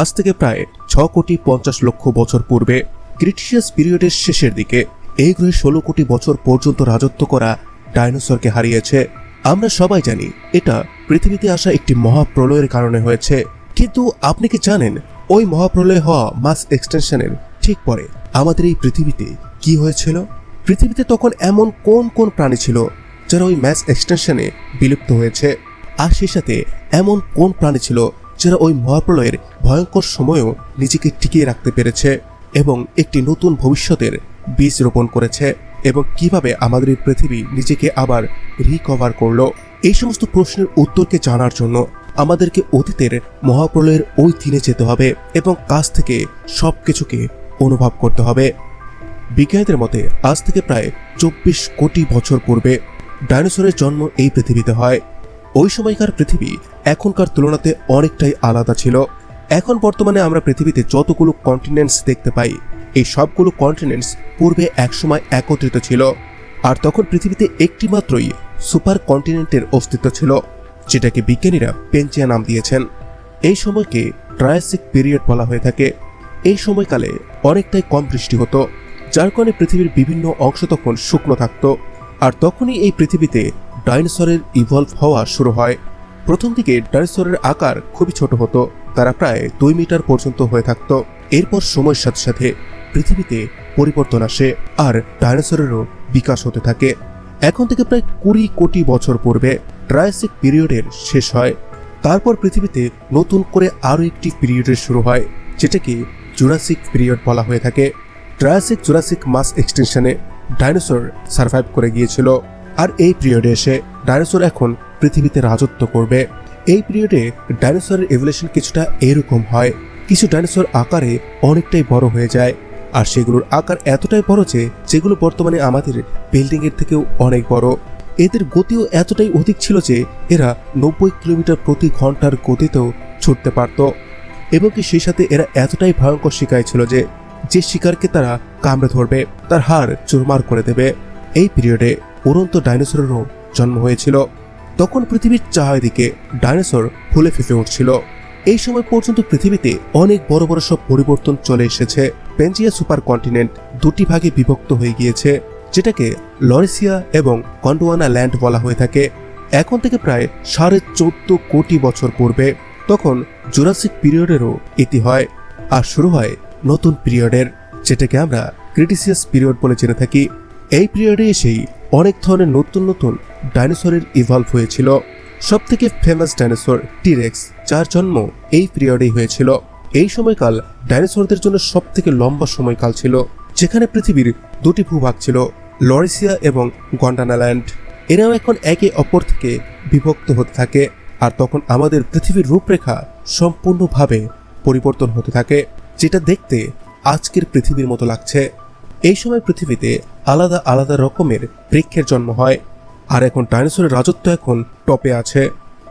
আজ থেকে প্রায় ছ কোটি পঞ্চাশ লক্ষ বছর পূর্বে ক্রিটিশিয়াস পিরিয়ডের শেষের দিকে এই গ্রহে ষোলো কোটি বছর পর্যন্ত রাজত্ব করা ডাইনোসরকে হারিয়েছে। আমরা সবাই জানি এটা পৃথিবীতে আসা একটি মহাপ্রলয়ের কারণে হয়েছে। কিন্তু আপনি কি জানেন ওই মহাপ্রলয় হওয়া মাস এক্সটেনশনের ঠিক পরে আমাদের এই পৃথিবীতে কি হয়েছিল? পৃথিবীতে তখন এমন কোন কোন প্রাণী ছিল যারা ওই ম্যাস এক্সটেনশনে বিলুপ্ত হয়েছে? আর সেই সাথে এমন কোন প্রাণী ছিল যারা ওই মহাপ্রলয়ের ভয়ঙ্কর সময়েও নিজেকে টিকিয়ে রাখতে পেরেছে এবং একটি নতুন ভবিষ্যতের বীজ রোপণ করেছে এবং কীভাবে আমাদের এই পৃথিবী নিজেকে আবার রিকভার করল। এই সমস্ত প্রশ্নের উত্তরকে জানার জন্য আমাদেরকে অতীতের মহাপ্রলয়ের ওই দিনে যেতে হবে এবং কাছ থেকে সব কিছুকে অনুভব করতে হবে। বিজ্ঞানীদের মতে, আজ থেকে প্রায় চব্বিশ কোটি বছর পূর্বে ডাইনোসরের জন্ম এই পৃথিবীতে হয়। ওই সময়কার পৃথিবী এখনকার তুলনাতে অনেকটাই আলাদা ছিল। এখন বর্তমানে আমরা পৃথিবীতে যতগুলো কন্টিনেন্টস দেখতে পাই, এই সবগুলো কন্টিনেন্টস পূর্বে একসময় একত্রিত ছিল। আর তখন পৃথিবীতে একটি মাত্রই সুপার কন্টিনেন্টের অস্তিত্ব ছিল, যেটাকে বিজ্ঞানীরা পেঞ্চিয়া নাম দিয়েছেন। এই সময়কে ট্রায়াসিক পিরিয়ড বলা হয়ে থাকে। এই সময়কালে অনেকটাই কম বৃষ্টি হতো, যার কারণে পৃথিবীর বিভিন্ন অংশ তখন শুকনো থাকত। আর তখনই এই পৃথিবীতে ডাইনোসরের ইভলভ হওয়া শুরু হয়। প্রথম দিকে ডাইনোসরের আকার খুবই ছোট হতো। তারা প্রায় দুই মিটার পর্যন্ত হয়ে থাকতো। এরপর সময়ের সাথে সাথে পৃথিবীতে পরিবর্তন আসে আর ডাইনোসরেরও বিকাশ হতে থাকে। এখন থেকে প্রায় কুড়ি কোটি বছর পূর্বে ট্রায়াসিক পিরিয়ডের শেষ হয়। তারপর পৃথিবীতে নতুন করে আরও একটি পিরিয়ডের শুরু হয়, যেটাকে জুরাসিক পিরিয়ড বলা হয়ে থাকে। ট্রায়াসিক জুরাসিক মাস এক্সটেনশনে ডাইনোসর সার্ভাইভ করে গিয়েছিল। আর এই পিরিয়ডে এসে ডাইনোসর এখন পৃথিবীতে রাজত্ব করবে। এই পিরিয়ডে ডাইনোসরের এভলিউশন কিছুটা এরকম হয়। কিছু ডাইনোসর আকারে অনেকটাই বড় হয়ে যায়। আর সেগুলোর আকার এতটাই বড় যে, যেগুলো বর্তমানে আমাদের বিল্ডিং এর থেকেও অনেক বড়। এদের গতিও এতটাই অধিক ছিল যে, এরা নব্বই কিলোমিটার প্রতি ঘণ্টার গতিতেও ছুটতে পারত। এবং কি সেই সাথে এরা এতটাই ভয়ঙ্কর শিকায় ছিল যে যে শিকারকে তারা কামড়ে ধরবে, তার হাড় চুরমার করে দেবে। এই পিরিয়ডে উড়ন্ত ডাইনোসরেরও জন্ম হয়েছিল। তখন পৃথিবীর চারিদিকে ডাইনোসর ফুলে ফেঁপে উঠছিল। এই সময় পর্যন্ত পৃথিবীতে অনেক বড় বড় সব পরিবর্তন চলে এসেছে। পেঞ্জিয়া সুপার কন্টিনেন্ট দুটি ভাগে বিভক্ত হয়ে গিয়েছে, যেটাকে লরেসিয়া এবং কন্ডোয়ানা ল্যান্ড বলা হয়ে থাকে। এখন থেকে প্রায় সাড়ে চোদ্দ কোটি বছর পূর্বে তখন জুরাসিক পিরিয়ডেরও ইতি হয় আর শুরু হয় নতুন পিরিয়ডের, যেটাকে আমরা ক্রিটিসিয়াস পিরিয়ড বলে জেনে থাকি। এই পিরিয়ডে এসেই অনেক ধরনের নতুন নতুন ডাইনোসরের ইভলভ হয়েছিল। সব থেকে ফেমাস ডাইনোসর টিরেক্স যার জন্ম এই পিরিয়ডেই হয়েছিল। এই সময়কাল ডাইনোসরদের জন্য সব থেকে লম্বা সময়কাল ছিল, যেখানে পৃথিবীর দুটি ভূভাগ ছিল, লরেসিয়া এবং গন্ডানাল্যান্ড এরাও এখন একে অপর থেকে বিভক্ত হতে থাকে, আর তখন আমাদের পৃথিবীর রূপরেখা সম্পূর্ণভাবে পরিবর্তন হতে থাকে, যেটা দেখতে আজকের পৃথিবীর মতো লাগছে। এই সময় পৃথিবীতে আলাদা আলাদা রকমের বৃক্ষের জন্ম হয়, আর এখন ডাইনোসরের রাজত্ব এখন টপে আছে।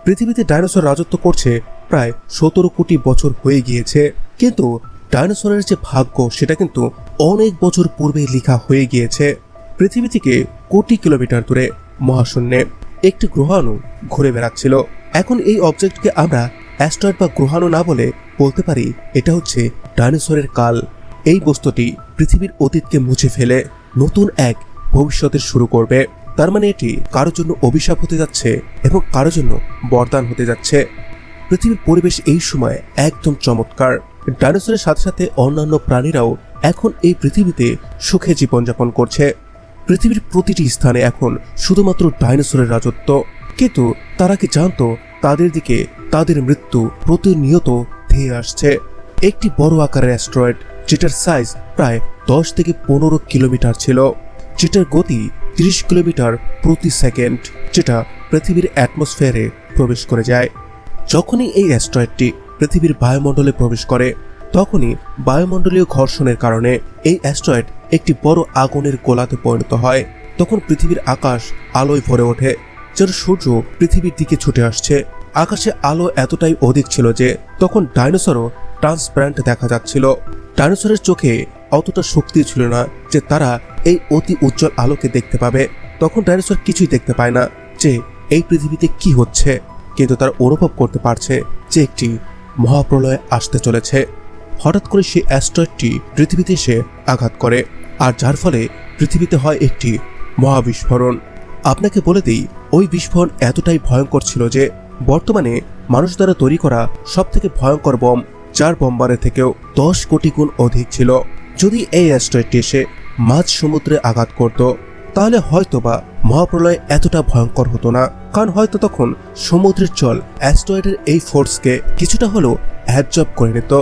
পৃথিবীতে ডাইনোসর রাজত্ব করছে প্রায় সতেরো কোটি বছর হয়ে গিয়েছে, কিন্তু ডাইনোসরের যে ভাগ্য সেটা কিন্তু অনেক বছর পূর্বেই লেখা হয়ে গিয়েছে। পৃথিবী থেকে কোটি কিলোমিটার দূরে মহাশূন্যে একটি গ্রহাণু ঘুরে বেড়াচ্ছিল। এখন এই অবজেক্টকে আমরা অ্যাস্ট্রয়েড বা গ্রহাণু না বলে বলতে পারি, এটা হচ্ছে ডাইনোসরের কাল। এই বস্তুটি পৃথিবীর অতীতকে মুছে ফেলে নতুন এক ভবিষ্যতের শুরু করবে। তার মানে এটি কারোর জন্য অভিশাপ হতে যাচ্ছে এবং কারোর জন্য বরদান হতে যাচ্ছে। পৃথিবীর পরিবেশ এই সময় একদম চমৎকার। ডাইনোসরের সাথে সাথে অন্যান্য প্রাণীরাও এখন এই পৃথিবীতে সুখে জীবনযাপন করছে। পৃথিবীর প্রতিটি স্থানে এখন শুধুমাত্র ডাইনোসরের রাজত্ব। কিন্তু তারা কি জানতো তাদের দিকে তাদের মৃত্যু প্রতিনিয়ত ধেয়ে আসছে। একটি বড় আকারের অ্যাস্ট্রয়েড যেটার সাইজ প্রায় দশ থেকে পনেরো কিলোমিটার ছিল। যেটার গতি তিরিশ কিলোমিটার প্রতি সেকেন্ড, যেটা পৃথিবীর অ্যাটমসফিয়ারে প্রবেশ করে যায়। যখনই এই অ্যাস্ট্রয়েডটি পৃথিবীর বায়ুমণ্ডলে প্রবেশ করে, তখনই বায়ুমণ্ডলীয় ঘর্ষণের কারণে এই অ্যাস্ট্রয়েড একটি বড় আগুনের গোলাতে পরিণত হয়। তখন পৃথিবীর আকাশ আলোয় ভরে ওঠে যেন সূর্য পৃথিবীর দিকে ছুটে আসছে। আকাশে আলো এতটাই অধিক ছিল যে তখন ডাইনোসরও ট্রান্সপারেন্ট দেখা যাচ্ছিল। ডাইনোসরের চোখে অতটা শক্তি ছিল না যে তারা এই অতি উজ্জ্বল আলোকে দেখতে পাবে। তখন ডাইনোসর কিছুই দেখতে পায় না যে এই পৃথিবীতে কি হচ্ছে, কিন্তু তারা অনুভব করতে পারছে যে একটি মহাপ্রলয় আসতে চলেছে। হঠাৎ করে সেই অ্যাস্ট্রয়েডটি পৃথিবীতে এসে আঘাত করে, আর যার ফলে পৃথিবীতে হয় একটি মহাবিস্ফোরণ। আপনাকে বলে দিই, ওই বিস্ফোরণ এতটাই ভয়ঙ্কর ছিল যে বর্তমানে মানুষ দ্বারা তৈরি করা সব থেকে ভয়ঙ্কর বম চার বোম্বারে থেকেও দশ কোটি গুণ অধিক ছিল। যদি এই অ্যাস্ট্রয়েডটি এসে মাঝ সমুদ্রে আঘাত করত, তাহলে হয়তোবা মহাপ্রলয় এতটা ভয়ঙ্কর হতো না। কারণ হয়তো তখন সমুদ্রের জল অ্যাস্ট্রয়েডের এই ফোর্সকে কিছুটা হলেও অ্যাবজর্ব করে নিত।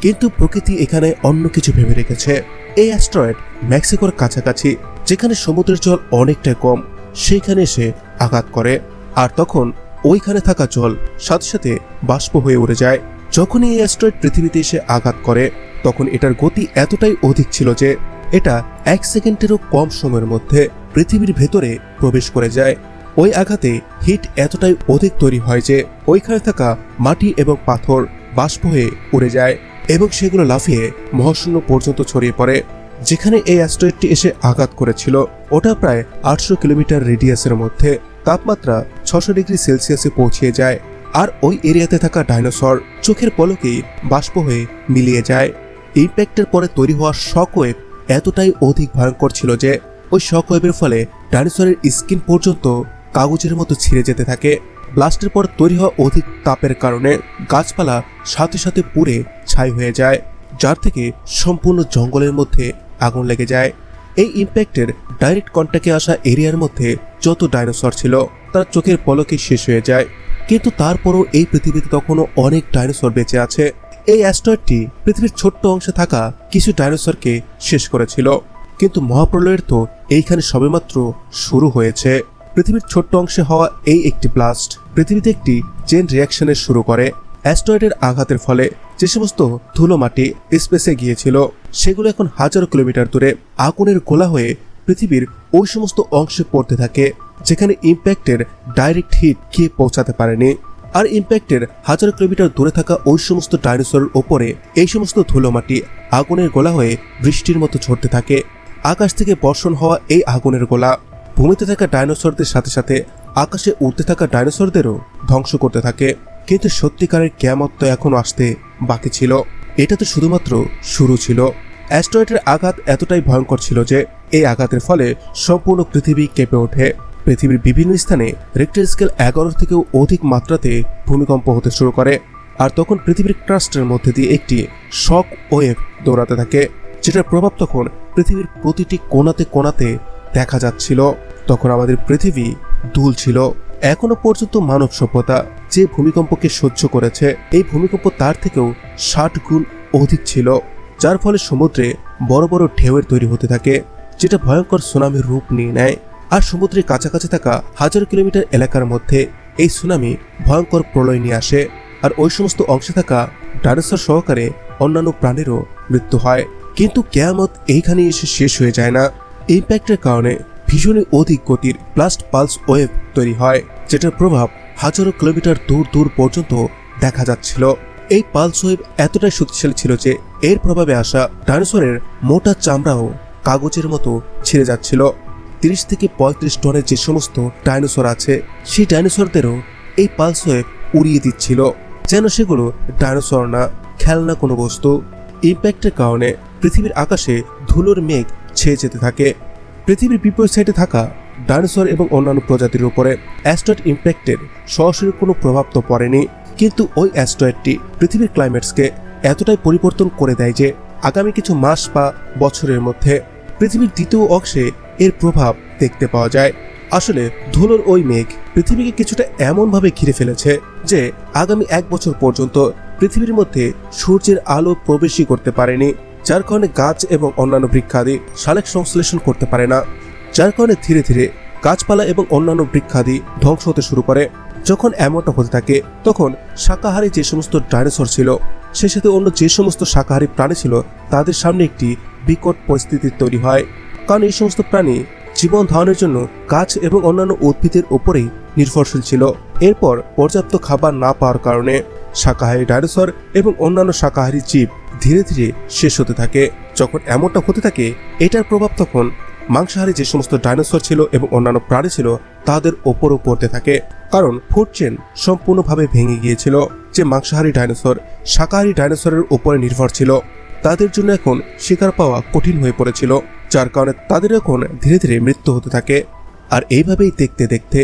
কিন্তু প্রকৃতি এখানে অন্য কিছু ভেবে রেখেছে। এই অ্যাস্ট্রয়েড মেক্সিকোর কাছাকাছি, যেখানে সমুদ্রের জল অনেকটাই কম, সেইখানে এসে আঘাত করে। আর তখন ওইখানে থাকা জল সাথে সাথে বাষ্প হয়ে উড়ে যায়। যখনই এই অ্যাস্ট্রয়েড পৃথিবীতে এসে আঘাত করে, তখন এটার গতি এতটাই অধিক ছিল যে এটা এক সেকেন্ডেরও কম সময়ের মধ্যে পৃথিবীর ভেতরে প্রবেশ করে যায়। ওই আঘাতে হিট এতটাই অধিক তৈরি হয় যে ওইখানে থাকা মাটি এবং পাথর বাষ্প হয়ে উড়ে যায় এবং সেগুলো লাফিয়ে মহাশূন্য পর্যন্ত ছড়িয়ে পড়ে, যেখানে এই অ্যাস্ট্রয়েডটি এসে আঘাত করেছিল। ওটা প্রায় আটশো কিলোমিটার রেডিয়াসের মধ্যে। তাপমাত্রা ছশো ডিগ্রি সেলসিয়াসে পৌঁছিয়ে যায়। আর ওই এরিয়াতে থাকা ডাইনোসর চোখের পলকেই বাষ্প হয়ে মিলিয়ে যায়। ইম্প্যাক্টের পরে তৈরি হওয়া শক ওয়েভ এতটাই অধিক ভয়ঙ্কর ছিল যে ওই শক ওয়েভের ফলে ডাইনোসরের স্কিন পর্যন্ত কাগজের মতো ছিঁড়ে যেতে থাকে। ব্লাস্টের পর তৈরি হওয়া অধিক তাপের কারণে গাছপালা সাথে সাথে পুড়ে ছাই হয়ে যায়, যার থেকে সম্পূর্ণ জঙ্গলের মধ্যে আগুন লেগে যায়। এই ইম্প্যাক্টের ডাইরেক্ট কন্ট্যাক্টে আসা এরিয়ার মধ্যে যত ডাইনোসর ছিল, তার চোখের পলকে শেষ হয়ে যায়। কিন্তু তারপরও এই পৃথিবীতে তখনও অনেক ডাইনোসর বেঁচে আছে। এই অ্যাস্ট্রয়েডটি পৃথিবীর ছোট্ট অংশে থাকা কিছু ডাইনোসরকে শেষ করেছিল। কিন্তু মহাপ্রলয়ের তো এইখানে সবেমাত্র শুরু হয়েছে। পৃথিবীর ছোট্ট অংশে হওয়া এই একটি ব্লাস্ট পৃথিবীতে একটি চেন রিয়াকশনের শুরু করে। অ্যাস্ট্রয়েডের আঘাতের ফলে যে সমস্ত ধুলো মাটি স্পেসে গিয়েছিল, সেগুলো এখন হাজারো কিলোমিটার দূরে আগুনের গোলা হয়ে পৃথিবীর ওই সমস্ত অংশে পড়তে থাকে। যেখানে ইম্প্যাক্টের ডাইরেক্ট হিট গিয়ে পৌঁছাতে পারেনি। আর ইম্প্যাক্টের হাজার কিলোমিটার দূরে থাকা ওই সমস্ত ডাইনোসরের ওপরে এই সমস্ত ধুলোমাটি আগুনের গোলা হয়ে বৃষ্টির মতো ঝরতে থাকে। আকাশ থেকে বর্ষণ হওয়া এই আগুনের গোলা। ভূমিতে থাকা ডাইনোসরদের সাথে সাথে আকাশে উড়তে থাকা ডাইনোসরদেরও ধ্বংস করতে থাকে। কিন্তু সত্যিকারের ক্যামত তো এখনও আসতে বাকি ছিল। এটা তো শুধুমাত্র শুরু ছিল। অ্যাস্ট্রয়েডের আঘাত এতটাই ভয়ঙ্কর ছিল যে, এই আঘাতের ফলে সম্পূর্ণ পৃথিবী কেঁপে ওঠে। পৃথিবীর বিভিন্ন স্থানে রিক্টার স্কেল এগারো থেকেও অধিক মাত্রাতে ভূমিকম্প হতে শুরু করে, আর তখন পৃথিবীর ক্রাস্টের মধ্যে দিয়ে একটি শক ওয়েভ দৌড়াতে থাকে, যেটার প্রভাব তখন পৃথিবীর প্রতিটি কোনাতে কোনাতে দেখা যাচ্ছিল। তখন আমাদের পৃথিবী দুল ছিল। এখনও পর্যন্ত মানব সভ্যতা যে ভূমিকম্পকে সহ্য করেছে, এই ভূমিকম্প তার থেকেও ষাট গুণ অধিক ছিল, যার ফলে সমুদ্রে বড় বড় ঢেউয়ের তৈরি হতে থাকে, যেটা ভয়ঙ্কর সুনামির রূপ নিয়ে নেয়। আর সমুদ্রের কাছাকাছি থাকা হাজার কিলোমিটার এলাকার মধ্যে এই সুনামি ভয়ঙ্কর প্রলয় নিয়ে আসে। আর ওই সমস্ত অংশে থাকা ডাইনোসর সহকারে অন্যান্য প্রাণীরও মৃত্যু হয়। কিন্তু কেয়ামত এইখানে এসে শেষ হয়ে যায় না। ইম্প্যাক্টের কারণে ভীষণই অধিক গতির ব্লাস্ট পালস ওয়েভ তৈরি হয়, যেটার প্রভাব হাজারো কিলোমিটার দূর দূর পর্যন্ত দেখা যাচ্ছিল। এই পালস ওয়েভ এতটাই শক্তিশালী ছিল যে এর প্রভাবে আসা ডাইনোসরের মোটা চামড়াও কাগজের মতো ছিঁড়ে যাচ্ছিল। তিরিশ থেকে পঁয়ত্রিশ টনের যে সমস্ত ডাইনোসর আছে, সেই ডাইনোসরদেরও এই পালস ওয়েভ উড়িয়ে দিচ্ছিল। যেন সেগুলো ডাইনোসর না, খেলনা কোনো বস্তু। ইম্প্যাক্টের কারণে পৃথিবীর আকাশে ধুলোর মেঘ ছেয়ে যেতে থাকে। পৃথিবীর বিপরীত সাইডে থাকা ডাইনোসর এবং অন্যান্য প্রজাতির উপরে অ্যাস্ট্রয়েড ইম্প্যাক্টের সরাসরি কোনো প্রভাব তো পড়েনি। কিন্তু ওই অ্যাস্ট্রয়েডটি পৃথিবীর ক্লাইমেটসকে এতটাই পরিবর্তন করে দেয় যে, আগামী কিছু মাস বা বছরের মধ্যে পৃথিবীর দ্বিতীয় অংশে এর প্রভাব দেখতে পাওয়া যায়। আসলে ধুলোর ওই মেঘ পৃথিবীকে কিছুটা এমনভাবে ঘিরে ফেলেছে যে আগামী এক বছর পর্যন্ত পৃথিবীর মধ্যে সূর্যের আলো প্রবেশই করতে পারেনি, যার কারণে গাছ এবং অন্যান্য বৃক্ষাদি সালেক সংশ্লেষণ করতে পারে না, যার কারণে ধীরে ধীরে গাছপালা এবং অন্যান্য বৃক্ষাদি ধ্বংস হতে শুরু করে। যখন এমনটা হতে থাকে, তখন শাকাহারী যে সমস্ত ডাইনোসর ছিল, সে সাথে অন্য যে সমস্ত শাকাহারী প্রাণী ছিল, তাদের সামনে একটি বিকট পরিস্থিতির তৈরি হয়। কারণ এই সমস্ত প্রাণী জীবন ধারণের জন্য গাছ এবং অন্যান্য উদ্ভিদের ওপরেই নির্ভরশীল ছিল। এরপর পর্যাপ্ত খাবার না পাওয়ার কারণে শাকাহারী ডাইনোসর এবং অন্যান্য শাকাহারী জীব ধীরে ধীরে শেষ হতে থাকে। যখন এমনটা হতে থাকে, এটার প্রভাব তখন মাংসাহারী যে সমস্ত ডাইনোসর ছিল এবং অন্যান্য প্রাণী ছিল, তাদের ওপরও পড়তে থাকে। কারণ ফুড চেন সম্পূর্ণভাবে ভেঙে গিয়েছিল, যে মাংসাহারী ডাইনোসর শাকাহারী ডাইনোসরের উপরে নির্ভর ছিল। তাদের জন্য এখন শিকার পাওয়া কঠিন হয়ে পড়েছিল। যার কারণে তাদের এখন ধীরে ধীরে মৃত্যু হতে থাকে। আর এইভাবেই দেখতে দেখতে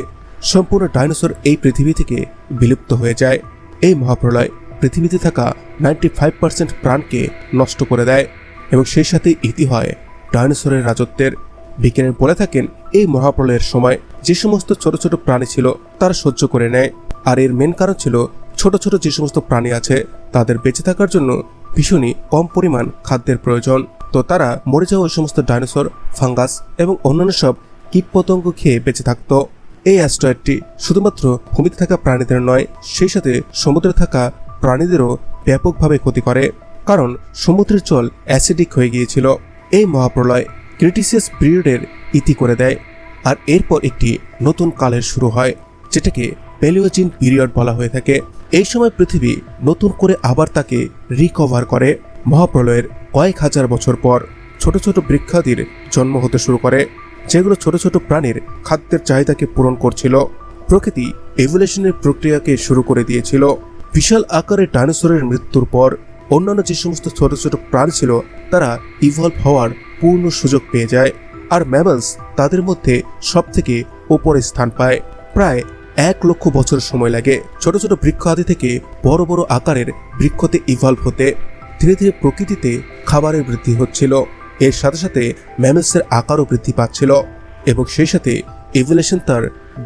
সম্পূর্ণ ডাইনোসর এই পৃথিবী থেকে বিলুপ্ত হয়ে যায়। এই মহাপ্রলয় পৃথিবীতে থাকা নাইনটি ফাইভ পার্সেন্ট প্রাণকে নষ্ট করে দেয় এবং সেই সাথে ইতি হয় ডাইনোসরের রাজত্বের। বিজ্ঞানী বলে থাকেন, এই মহাপ্রলয়ের সময় যে সমস্ত ছোট ছোট প্রাণী ছিল তারা সহ্য করে নেয়। আর এর মেন কারণ ছিল ছোট ছোট যে সমস্ত প্রাণী আছে, তাদের বেঁচে থাকার জন্য ভীষণই কম পরিমাণ খাদ্যের প্রয়োজন। তো তারা মরে যাওয়া সমস্ত ডাইনোসর, ফাঙ্গাস এবং অন্যান্য সব কীটপতঙ্গ খেয়ে বেঁচে থাকতো। এই অ্যাস্ট্রয়েডটি শুধুমাত্র ভূমিতে থাকা প্রাণীদের নয়, সেই সাথে সমুদ্রে থাকা প্রাণীদেরও ব্যাপকভাবে ক্ষতি করে, কারণ সমুদ্রের জল অ্যাসিডিক হয়ে গিয়েছিল। এই মহাপ্রলয় ক্রিটিসিয়াস পিরিয়ডের ইতি করে দেয় আর এরপর একটি নতুন কালের শুরু হয়, যেটাকে প্যালিওজিন পিরিয়ড বলা হয়ে থাকে। এই সময় পৃথিবী নতুন করে আবার তাকে রিকভার করে। মহাপ্রলয়ের কয়েক হাজার বছর পর ছোট ছোট বৃক্ষাদির জন্ম হতে শুরু করে, যেগুলো ছোট ছোট প্রাণীর খাদ্যের চাহিদাকে পূরণ করছিল। প্রকৃতি এভুলেশনের প্রক্রিয়াকে শুরু করে দিয়েছিল। বিশাল আকারের ডাইনোসরের মৃত্যুর পর অন্যান্য যে সমস্ত ছোট ছোট প্রাণ ছিল, তারা ইভলভ হওয়ার পূর্ণ সুযোগ পেয়ে যায় আর ম্যামলস তাদের মধ্যে সব থেকে ওপরে স্থান পায়। প্রায় এক লক্ষ বছর সময় লাগে ছোট ছোট বৃক্ষ আদি থেকে বড় বড় আকারের বৃক্ষতে ইভলভ হতে। ধীরে ধীরে প্রকৃতিতে খাবারের বৃদ্ধি হচ্ছিল। এর সাথে সাথে ম্যামলসের আকারও বৃদ্ধি পাচ্ছিল এবং সেই সাথে এভুলেশন তার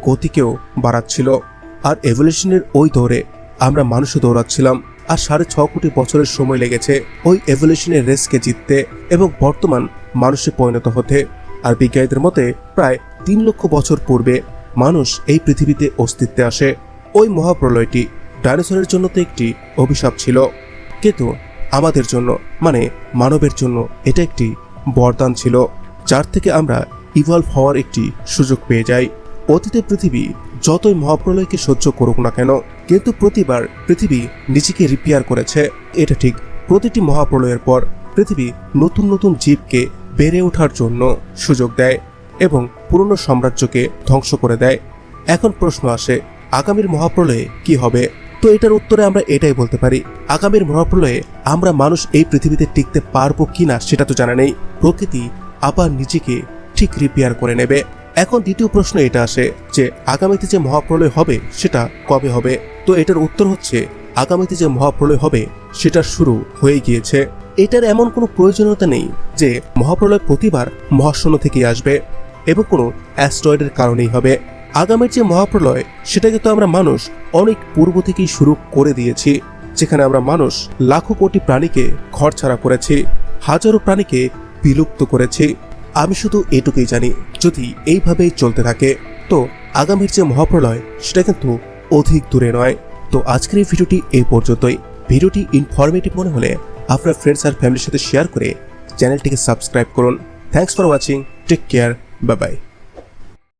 গতিকেও বাড়াচ্ছিল। আর এভুলেশনের ওই দৌড়ে আমরা মানুষও দৌড়াচ্ছিলাম আর সাড়ে ছ কোটি বছরের সময় লেগেছে ওই এভুলেশনের রেসকে জিততে এবং বর্তমান মানুষে পরিণত হতে। আর বিজ্ঞানীদের মতে প্রায় তিন লক্ষ বছর পূর্বে মানুষ এই পৃথিবীতে অস্তিত্বে আসে। ওই মহাপ্রলয়টি ডাইনোসরের জন্য তো একটি অভিশাপ ছিল। কিন্তু আমাদের জন্য মানে মানবের জন্য এটা একটি বরদান ছিল, যার থেকে আমরা ইভলভ হওয়ার একটি সুযোগ পেয়ে যাই। অতীতে পৃথিবী যতই মহাপ্রলয়কে সহ্য করুক না কেন, কিন্তু প্রতিবার পৃথিবী নিজেকে রিপেয়ার করেছে। এটা ঠিক প্রতিটি মহাপ্রলয়ের পর পৃথিবী নতুন নতুন জীবকে বেড়ে ওঠার জন্য সুযোগ দেয় এবং পুরনো সাম্রাজ্যকে ধ্বংস করে দেয়। এখন প্রশ্ন আসে, আগামীর মহাপ্রলয়ে কি হবে? তো এটার উত্তরে আমরা এটাই বলতে পারি। আগামীর মহাপ্রলয়ে আমরা মানুষ এই পৃথিবীতে টিকতে পারব কিনা সেটা তো জানা নেই। প্রকৃতি আবার নিজেকে ঠিক রিপেয়ার করে নেবে। এখন দ্বিতীয় প্রশ্ন এটা আসে যে, আগামীতে যে মহাপ্রলয় হবে সেটা কবে হবে? তো এটার উত্তর হচ্ছে, আগামীতে যে মহাপ্রলয় হবে সেটা শুরু হয়ে গিয়েছে। এটার এমন কোনো প্রয়োজনীয়তা নেই যে, মহাপ্রলয় প্রতিবার মহাশূন্য থেকে আসবে এবং কোনো অ্যাস্ট্রয়েডের কারণেই হবে। আগামীর যে মহাপ্রলয়, সেটাকে তো আমরা মানুষ অনেক পূর্ব থেকেই শুরু করে দিয়েছি, যেখানে আমরা মানুষ লাখো কোটি প্রাণীকে ঘরছাড়া করেছি, হাজারো প্রাণীকে বিলুপ্ত করেছি। আমি শুধু এটুকুই জানি, যদি এইভাবেই চলতে থাকে, তো আগামীর যে মহাপ্রলয়, সেটা কিন্তু অধিক দূরে নয়। তো আজকের এই ভিডিওটি এই পর্যন্তই। ভিডিওটি ইনফরমেটিভ মনে হলে আপনার ফ্রেন্ডস আর ফ্যামিলির সাথে শেয়ার করে চ্যানেলটিকে সাবস্ক্রাইব করুন। Thanks for watching take care bye bye